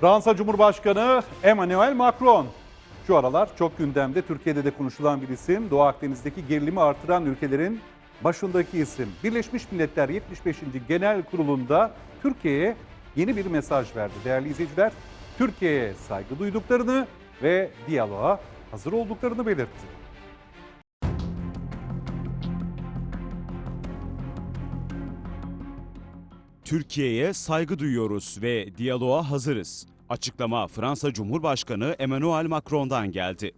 Fransa Cumhurbaşkanı Emmanuel Macron. Şu aralar çok gündemde Türkiye'de de konuşulan bir isim. Doğu Akdeniz'deki gerilimi artıran ülkelerin başındaki isim. Birleşmiş Milletler 75. Genel Kurulu'nda Türkiye'ye yeni bir mesaj verdi. Değerli izleyiciler, Türkiye'ye saygı duyduklarını ve diyaloğa hazır olduklarını belirtti. Türkiye'ye saygı duyuyoruz ve diyaloğa hazırız. Açıklama Fransa Cumhurbaşkanı Emmanuel Macron'dan geldi.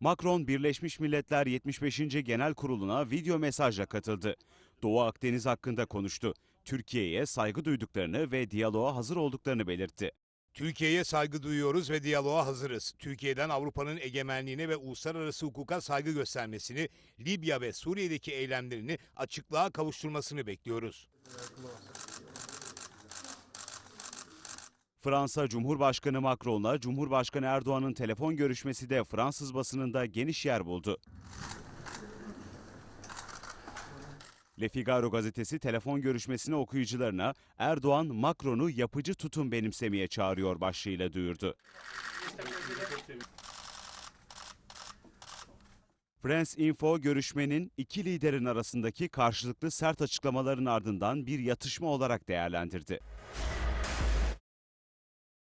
Macron Birleşmiş Milletler 75. Genel Kurulu'na video mesajla katıldı. Doğu Akdeniz hakkında konuştu. Türkiye'ye saygı duyduklarını ve diyaloğa hazır olduklarını belirtti. Türkiye'ye saygı duyuyoruz ve diyaloğa hazırız. Türkiye'den Avrupa'nın egemenliğine ve uluslararası hukuka saygı göstermesini, Libya ve Suriye'deki eylemlerini açıklığa kavuşturmasını bekliyoruz. Fransa Cumhurbaşkanı Macron'la Cumhurbaşkanı Erdoğan'ın telefon görüşmesi de Fransız basınında geniş yer buldu. Le Figaro gazetesi telefon görüşmesini okuyucularına Erdoğan Macron'u yapıcı tutum benimsemeye çağırıyor başlığıyla duyurdu. France Info görüşmenin iki liderin arasındaki karşılıklı sert açıklamaların ardından bir yatışma olarak değerlendirdi.